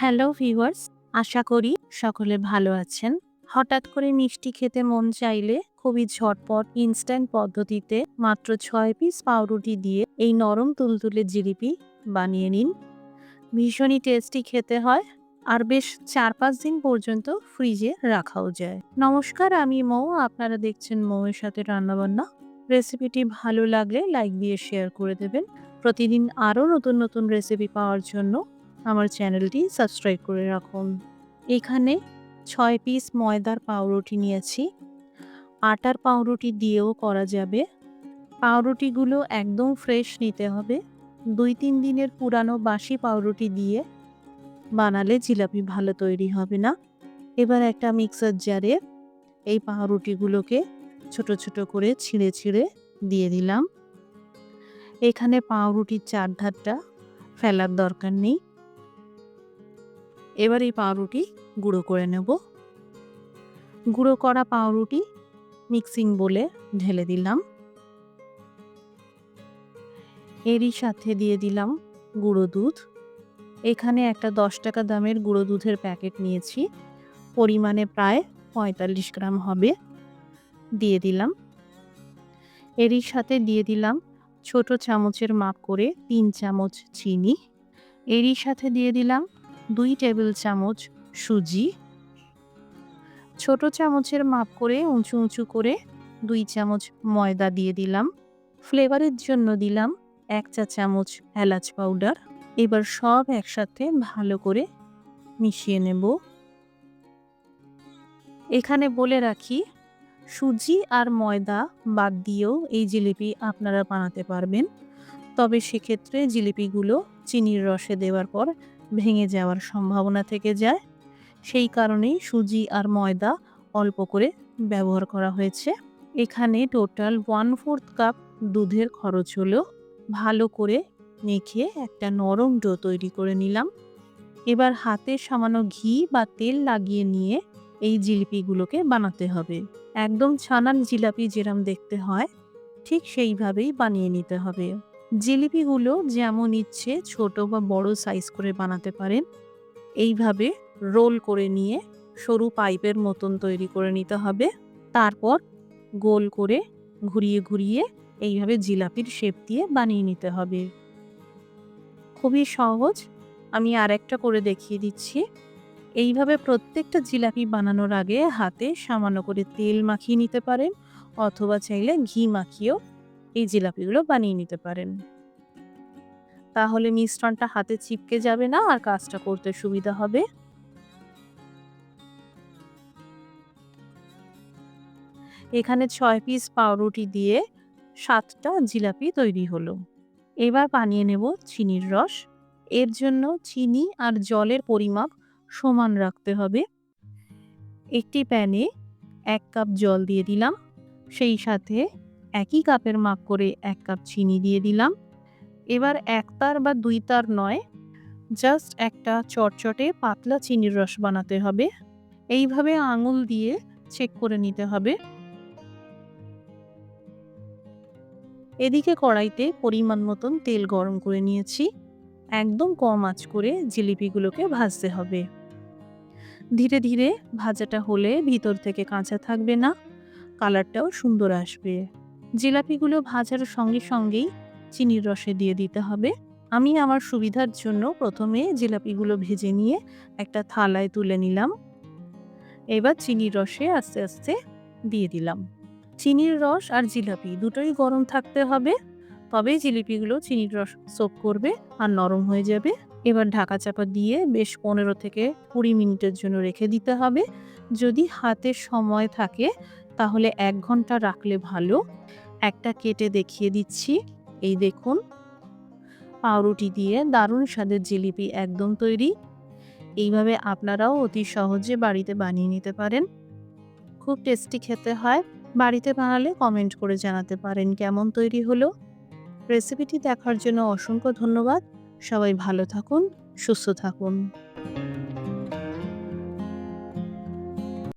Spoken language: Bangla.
হ্যালো ভিউয়ার্স আশা করি সকলে ভালো আছেন। হঠাৎ করে মিষ্টি খেতে মন চাইলে খুবই ঝটপট ইনস্ট্যান্ট পদ্ধতিতে মাত্র ছয় পিস পাউরুটি দিয়ে এই নরম তুলতুলে জিলিপি বানিয়ে নিন। ভীষণই টেস্টি খেতে হয় আর বেশ চার পাঁচ দিন পর্যন্ত ফ্রিজে রাখাও যায়। নমস্কার, আমি মৌ। আপনারা দেখছেন মৌয়ের সাথে রান্নাবান্না। রেসিপিটি ভালো লাগলে লাইক দিয়ে শেয়ার করে দেবেন। প্রতিদিন আরও নতুন নতুন রেসিপি পাওয়ার জন্য আমার চ্যানেলটি সাবস্ক্রাইব করে রাখুন। এখানে ছয় পিস ময়দার পাউরুটি নিয়েছি। আটার পাউরুটি দিয়েও করা যাবে। পাউরুটিগুলো একদম ফ্রেশ নিতে হবে। দুই তিন দিনের পুরানো বাসি পাউরুটি দিয়ে বানালে জিলাপি ভালো তৈরি হবে না। এবার একটা মিক্সার জারে এই পাউরুটিগুলোকে ছোট ছোট করে ছিঁড়ে ছিঁড়ে দিয়ে দিলাম। এখানে পাউরুটির চারধারটা ফেলার দরকার নেই। এবার এই পাউরুটি গুঁড়ো করে নেব। গুঁড়ো করা পাউরুটি মিক্সিং বলে ঢেলে দিলাম। এরই সাথে দিয়ে দিলাম গুঁড়ো দুধ। এখানে একটা দশ টাকা দামের গুঁড়ো দুধের প্যাকেট নিয়েছি। পরিমাণে প্রায় পঁয়তাল্লিশ গ্রাম হবে। দিয়ে দিলাম। এরই সাথে দিয়ে দিলাম ছোট চামচের মাপ করে তিন চামচ চিনি। এরই সাথে দিয়ে দিলাম দুই টেবিল চামচ সুজি, ছোট চামচের মাপ করে উঁচু উঁচু করে দুই চামচ ময়দা দিয়ে দিলাম। ফ্লেভারের জন্য দিলাম এক চা চামচ এলাচ পাউডার এবার সব একসাথে ভালো করে মিশিয়ে নেব। এখানে বলে রাখি, সুজি আর ময়দা বাদ দিয়েও এই জিলিপি আপনারা বানাতে পারবেন। তবে সেক্ষেত্রে জিলিপিগুলো চিনির রসে দেওয়ার পর ভেঙে যাওয়ার সম্ভাবনা থেকে যায়। সেই কারণেই সুজি আর ময়দা অল্প করে ব্যবহার করা হয়েছে। এখানে টোটাল ওয়ান ফোর্থ কাপ দুধের খরচ হলো ভালো করে মেখে একটা নরম ডো তৈরি করে নিলাম। এবার হাতে সামান্য ঘি বা তেল লাগিয়ে নিয়ে এই জিলিপিগুলোকে বানাতে হবে। একদম ছানার জিলাপি যেরম দেখতে হয়, ঠিক সেইভাবেই বানিয়ে নিতে হবে। জিলিপিগুলো যেমন ইচ্ছে ছোট বা বড় সাইজ করে বানাতে পারেন, এইভাবে রোল করে নিয়ে সরু পাইপের মতন তৈরি করে নিতে হবে। তারপর গোল করে ঘুরিয়ে ঘুরিয়ে এইভাবে জিলাপির শেপ দিয়ে বানিয়ে নিতে হবে। খুবই সহজ। আমি আর একটা করে দেখিয়ে দিচ্ছি। এইভাবে প্রত্যেকটা জিলাপি বানানোর আগে হাতে সামান্য করে তেল মাখিয়ে নিতে পারেন, অথবা চাইলে ঘি মাখিয়েও এই জিলাপিগুলো বানিয়ে নিতে পারেন। তাহলে মিশ্রণটা হাতে চিপকে যাবে না আর কাজটা করতে সুবিধা হবে? এখানে ছয় পিস পাউরুটি দিয়ে সাতটা জিলাপি তৈরি হলো। এবার বানিয়ে নেব চিনির রস। এর জন্য চিনি আর জলের পরিমাপ সমান রাখতে হবে। একটি প্যানে এক কাপ জল দিয়ে দিলাম। সেই সাথে একই কাপের মাপ করে এক কাপ চিনি দিয়ে দিলাম। এবার এক তার বা দুই তার নয় জাস্ট একটা চটচটে পাতলা চিনির রস বানাতে হবে। এইভাবে আঙুল দিয়ে চেক করে নিতে হবে। এদিকে কড়াইতে পরিমাণ মতন তেল গরম করে নিয়েছি। একদম কম আঁচ করে জিলিপিগুলোকে ভাজতে হবে। ধীরে ধীরে ভাজাটা হলে ভিতর থেকে কাঁচা থাকবে না, কালারটাও সুন্দর আসবে। জিলাপিগুলো ভাজার সঙ্গে সঙ্গেই চিনির রসে দিয়ে দিতে হবে। আমি আমার সুবিধার জন্য প্রথমে জিলাপিগুলো ভেজে নিয়ে একটা থালায় তুলে নিলাম। এবার চিনির রসে আস্তে আস্তে দিয়ে দিলাম। চিনির রস আর জিলাপি দুটোই গরম থাকতে হবে, তবেই জিলিপিগুলো চিনির রস সোপ করবে আর নরম হয়ে যাবে। এবার ঢাকা চাপা দিয়ে বেশ পনেরো থেকে কুড়ি মিনিটের জন্য রেখে দিতে হবে। যদি হাতে সময় থাকে তাহলে এক ঘণ্টা রাখলে ভালো। একটা কেটে দেখিয়ে দিচ্ছি। এই দেখুন। পাউরুটি দিয়ে দারুণ স্বাদের জিলিপি একদম তৈরি। এইভাবে আপনারাও অতি সহজে বাড়িতে বানিয়ে নিতে পারেন। খুব টেস্টি খেতে হয়। বাড়িতে বানালে কমেন্ট করে জানাতে পারেন কেমন তৈরি হলো। রেসিপিটি দেখার জন্য অসংখ্য ধন্যবাদ। সবাই ভালো থাকুন, সুস্থ থাকুন।